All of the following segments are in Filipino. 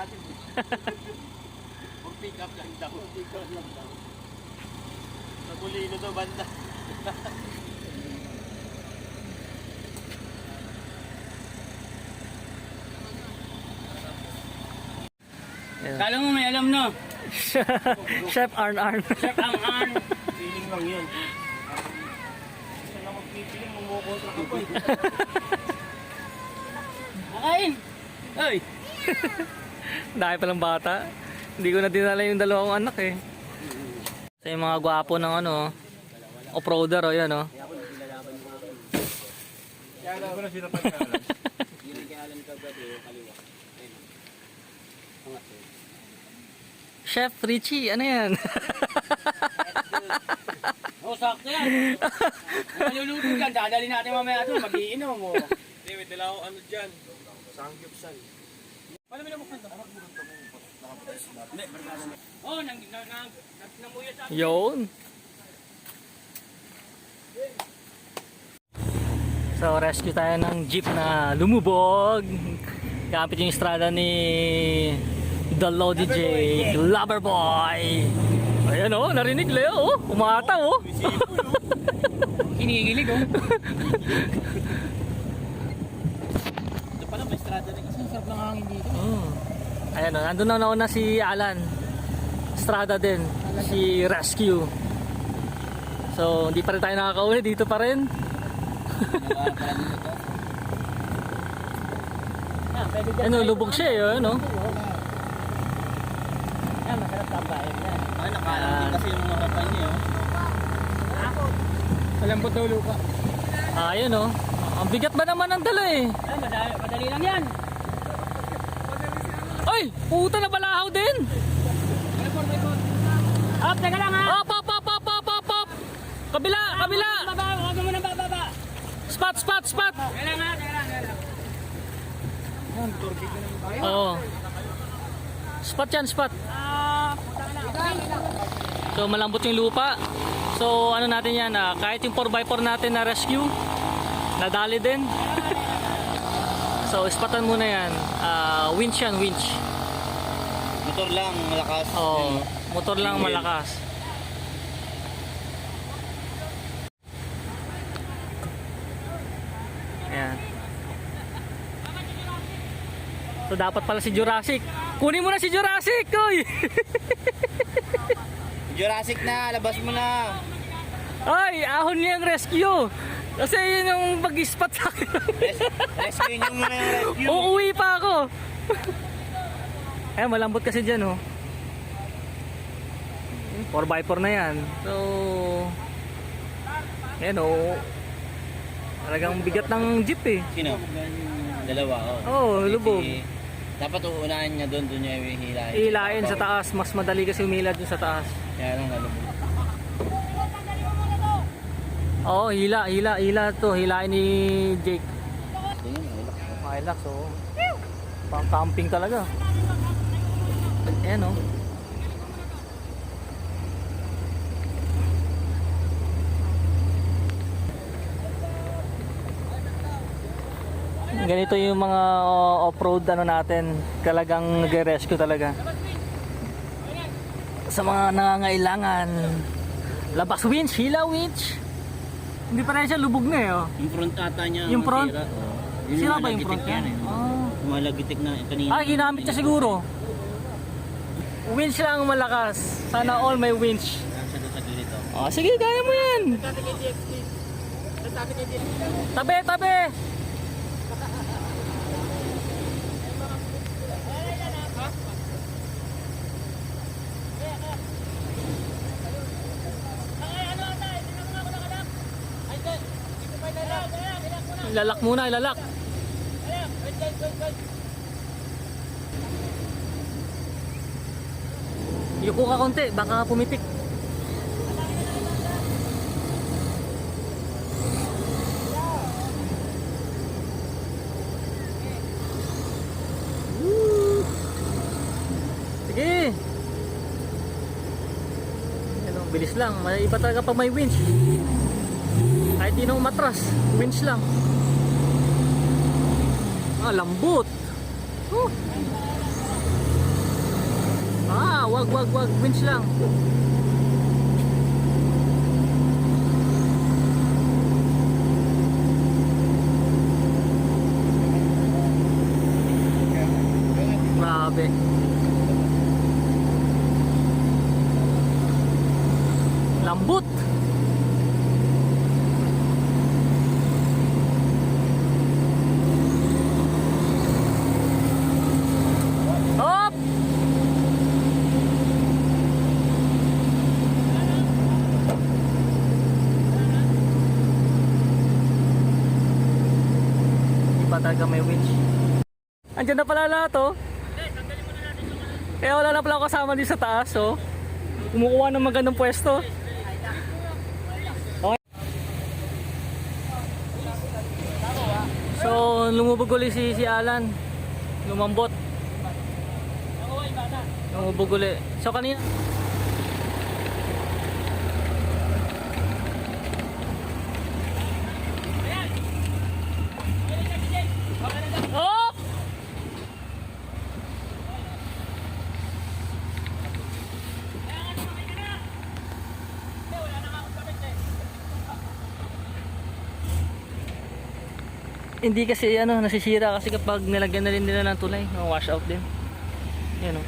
natin. Huwag pick up lang daw. Pick up lang daw. Sa Bulino to banda. Kala mo may alam no? Chef Arn Arn. Chef ang ang. Feeling lang yun. Gusto na magpipiling, mumukontra ka pa eh. Nakain! Ay! Dahil palang bata. Hindi ko na dinala yung dalawang anak eh. Sa yung mga gwapo ng ano, off-roader o yan oh. Kaya ko na sila pagkalan. Chef Richie, ano yan? Oh, sakto yan. Maluluto dyan, dadali natin mamaya doon, mag-iinom mo. Hindi, may dala ano dyan. Sangyupsal. Paano mo naman Oh, nang nang nang namuyot sa Yun. So, rescue tayo ng jeep na lumubog. Gamit yung estrada ni The Lodi J, Loverboy. Ayan oh, narinig Leo oh. Umataw oh. Kinikilig oh. Ito pala may strada na kasi. Sarap ng hangin dito. Mm. Ayan o, nandun na nauna si Alan. Strada din. Si Rescue. So, hindi pa rin tayo nakakauwi. Dito pa rin. Ano, lubog siya eh. Ano? Yan, masarap tambahin yan. Ay, nakalang din kasi yung mga kapal niya. oh. Malambot daw lupa. Ah, ayun o. Ang bigat ba naman ang dala eh? Ay, madali, madali lang yan. Ay! Puta na balahaw din! Up, teka lang ha. Up, up, up, up, up, up, up! Kabila, kabila! Baba, huwag mo nang bababa. Spot, spot, spot! Teka lang ha, teka lang, teka lang. Oo. Spot yan, spot. Ah. So malambot yung lupa. So ano natin yan, ah, kahit yung 4x4 natin na rescue, nadali din. so ispatan muna yan. Ah, winch yan, winch. Motor lang, malakas. Oh, motor lang Single. malakas. Ayan. So dapat pala si Jurassic. Kunin mo na si Jurassic, koy. Jurassic na, labas mo na. Ay, ahon niya yung rescue. Kasi yun yung pag-spot sa akin. Res- rescue nyo muna yung rescue. Uuwi pa ako. Ayan, malambot kasi dyan, oh. 4x4 na yan. So, ayan, oh. Talagang bigat ng jeep, eh. Sino? Dalawa, oh. Oo, oh, lubog. Si- Dapat uunahan niya doon, doon niya hihilahin. Ihilain sa taas. Mas madali kasi umila dun sa taas. Kaya lang nalubog. Oo, oh, hila, hila, hila to. Hilain ni Jake. Wala. Hilux, oh. Pang camping talaga. Ayan, oh. Ganito yung mga uh, off-road ano natin, talagang nag-rescue talaga. Sa mga nangangailangan, labas winch, hila winch. Hindi pa rin siya lubog na eh, oh. Yung front ata niya. Yung front? masira, oh. Yun Sira ba yung front yan? eh. Ah. Malagitik na kanina. Ah, ginamit niya siguro. Winch lang ang malakas. Sana all may winch. Oh. Sige, kaya mo yan. Tabi, tabi. Ilalak muna, ilalak. Yuko ka konti, baka pumitik. Sige. Ano, bilis lang. May iba talaga pag may winch. Kahit di na umatras, winch lang. Ah, lambot. Oh. Wag, wag, wag. Winch lang. Grabe. Lambot. Hop! Pa talaga may winch. Andiyan na pala lahat oh. Kaya wala na pala ako kasama din sa taas oh. Kumukuha ng magandang pwesto. Okay. So, lumubog uli si, si Alan. Lumambot. Lumubog uli. So, kanina. Oh! Hindi kasi ano, nasisira kasi kapag nilagyan na rin nila ng tulay, no, wash out din. Yan o.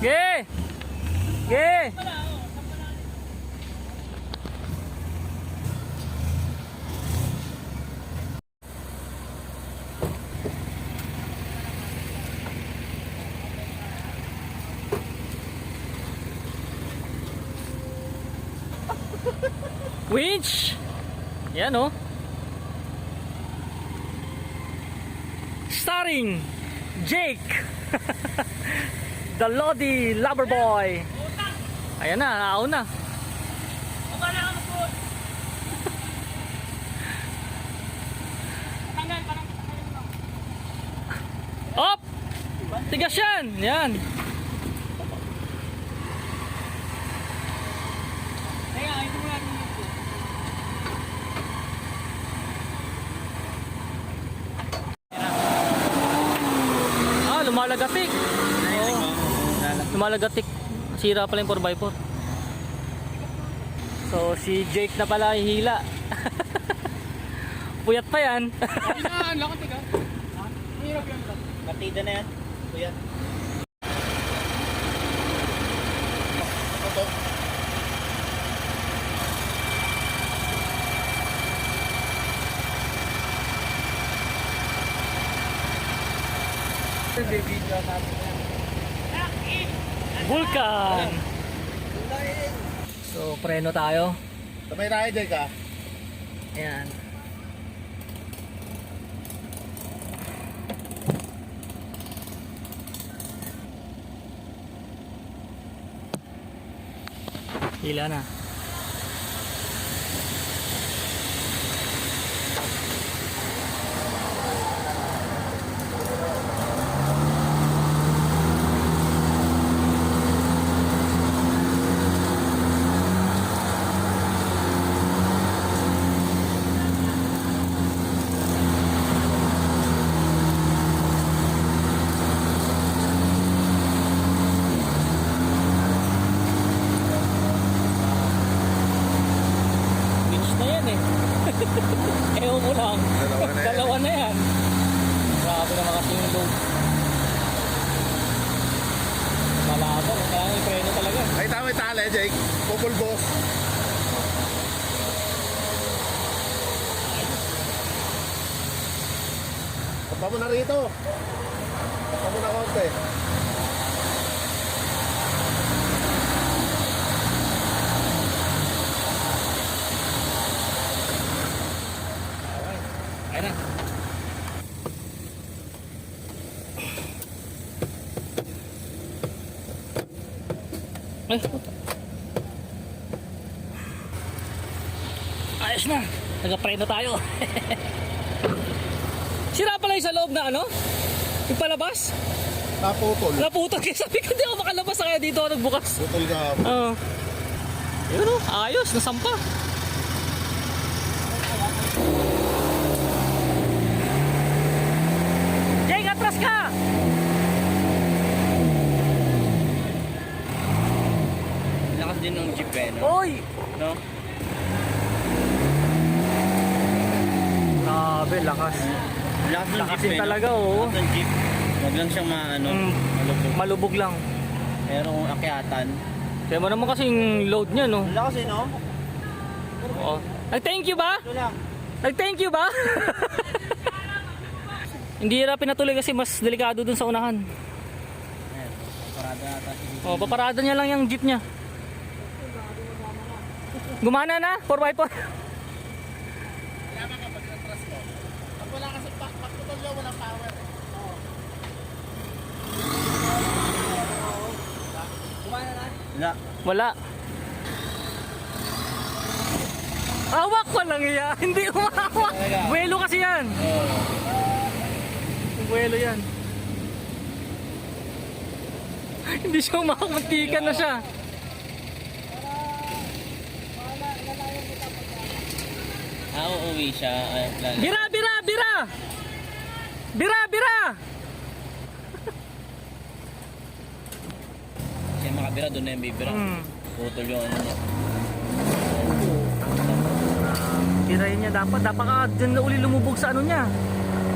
Ge! Ge! Winch! Yan o. Starring Jake! The Lodi Lover Boy! Ayan na, naaw na. Op! Tigas yan! Yan! Kaya, ito mo natin dito. Ah, lumalagatik. Oo. Lumalagatik. Sira pala yung 4x4. So, si Jake na pala yung hila. Puyat pa yan. Ay na, lakot ka. Hirap yan. Partida na yan. Kuya. Vulcan! So, preno tayo. Sabay tayo, Jake ah. Ayan. Hila na. Winch na yan eh. Ewan mo lang. Dalawa na yan. Dalawa na yan. Grabe naman kasi yung load. Malaban. Kaya may preno talaga. Ay, tama yung tali, Jake. Pupul boss. Papa mo na rito. Papa mo na konti. Ayun na. Ay, puta. Ayos na. Nagka-preno tayo. Yung sa loob na ano? Yung palabas? Naputol. Naputol kaya sabi ko di ako makalabas kaya dito ako nagbukas. Putol ka. Oo. Yun o, ayos, nasampa. Jake, atras ka! Lakas din ng jeep eh, no? Oy! no? Grabe, lakas. Lakas ng Lakas jeep din eh, no? talaga, oo. Lakas ng jeep. Huwag lang siyang maano, Mm. malubog. Malubog lang. Pero kung akyatan, Kaya mo naman kasing load niya, no? lakas eh, no? Oo. Nag-thank you ba? Ito lang. Nag-thank you ba? Hindi na pinatuloy kasi mas delikado dun sa unahan. Ayan, parada ata si Dito. Oh, paparada niya lang yung jeep niya. Gumana na? 4x4? Pag wala kasi, pag pagputol yun, walang power. Wala. Wala. Hawak ko lang iya. Hindi. Talaga? Buwelo kasi yan. Oo. Buwelo yan. Hindi siya umahawak. Magtikan na siya. Ah, uuwi siya. Bira, bira, bira! Bira, bira! Makabira doon na yung bibira. Hmm. Putol yung ano niya. Tirahin niya dapat. Dapat ka dyan na uli lumubog sa ano niya.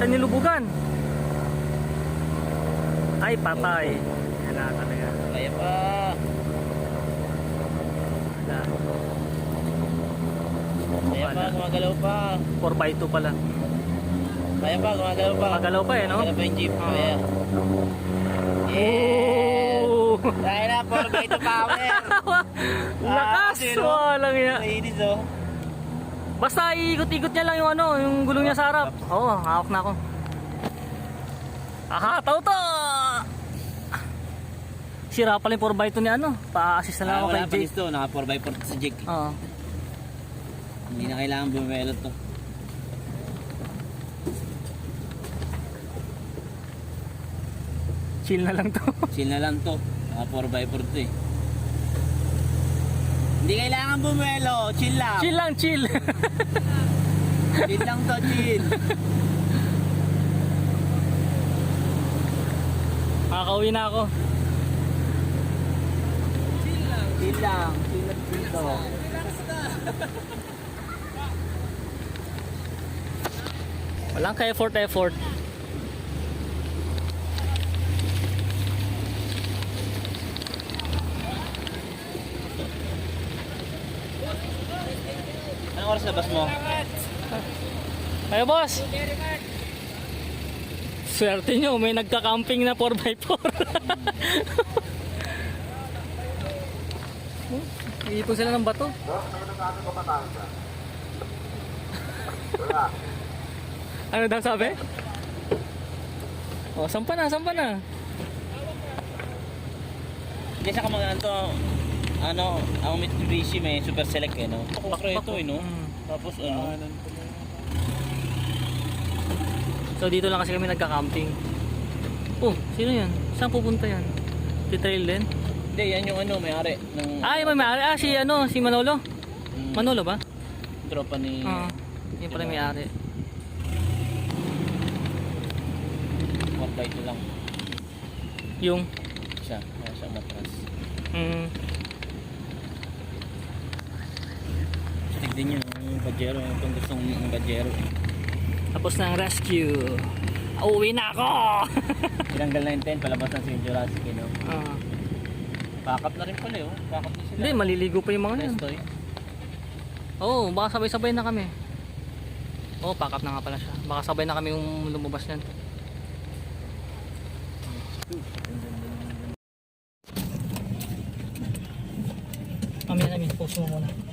Sa nilubugan. Ay, patay. Wala talaga. Kaya pa. Wala. Kaya pa, gumagalaw pa. 4x2 pala. Kaya pa, gumagalaw pa. Magalaw pa eh, no? Gumagalaw pa yung jeep. Ah. Kaya. Yeah! Dahil na, 4 by 2 power. Lakas! Ah? Walang iya. Ladies, oh. Basta iikot-ikot niya lang yung ano, yung gulong niya sa harap. Oo, oh, hawak na ako. Aha, tao to! Sira pala yung 4x2 ni ano. Pa-assist na lang Ah, ako wala kay pa Jake. gusto. Naka 4 by 4 sa jig. Oo. Hindi na kailangan bumelo to. Chill na lang to. Chill na lang to. Naka 4 by 4 to eh. Hindi kailangan bumelo. Chill lang. chill lang, chill. chill lang to, chill. Makakauwi na ako. Chill lang. Chill lang dito. Walang ka-effort, effort. Anong oras labas mo? Ayo boss! Swerte nyo, may nagka-camping na 4x4. Iipon sila ng bato. ano daw sabi? Oh, sampa na, sampa na. Hindi siya kamagana to. Ano, ang Mitsubishi may super select eh, no? Konkreto eh, no? Tapos ano? So dito lang kasi kami nagka-camping. Oh, sino yan? Saan pupunta yan? Titrail din? Hindi, yan yung ano, may-ari ng Ay, may may Ah, si ano, si Manolo. mm, Manolo ba? tropa ni... Oo. Yun pala may ari. One by two lang. Yung, Siya, kaya siya matras. mm, Tignan nyo, yung yung kung gustong yung Pajero. tapos ng rescue. Uwi na ako! Tinanggal na yung tent, palabas na si Jurassic, you know? Ah. Backup na rin pala, oh. Backup na sila. Hindi, maliligo pa yung mga yan. Nestoy. Oo, oh, baka sabay-sabay na kami. Oo, oh, pack up na nga pala siya. Baka sabay na kami yung lumabas yan. Mamaya namin, post mo muna.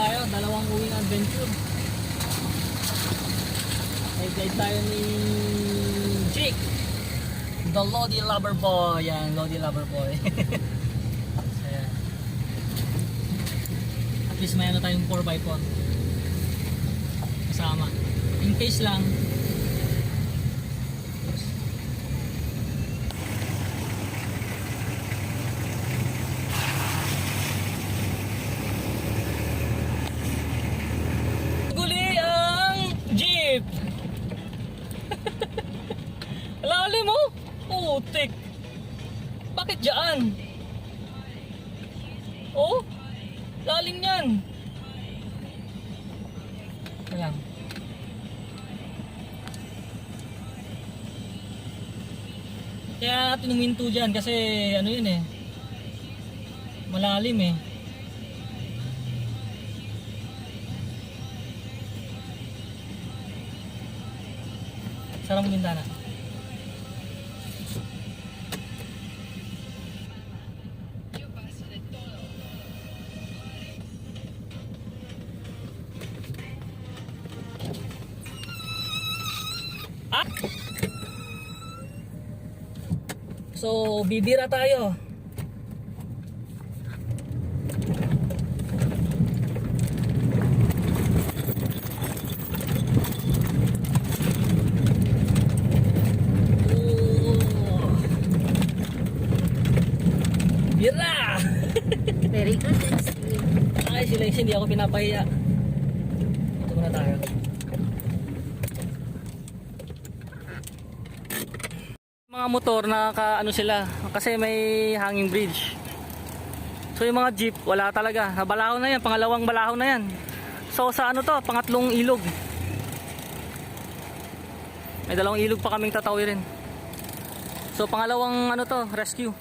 Tayo, dalawang uwing adventure. May guide tayo ni Jake. The Lodi Lover Boy. Yan, Lodi Lover Boy. Ayan. At least may ano tayong 4x4. Kasama. In case lang, Guli ang jeep. Lalim mo. Putik. Bakit dyan? Oh, lalim yan. Ayan. Kaya natin huminto dyan kasi ano yun eh. Malalim eh. Sarang mo So, bibira tayo. Bira! Very good. Ay, si Lexi, hindi ako pinapahiya. Ito muna tayo. Mga motor na ka, ano sila, kasi may hanging bridge. So yung mga jeep, wala talaga. Balahaw na yan, pangalawang balahaw na yan. So sa ano to, pangatlong ilog. May dalawang ilog pa kaming tatawirin. So pangalawang ano to, rescue.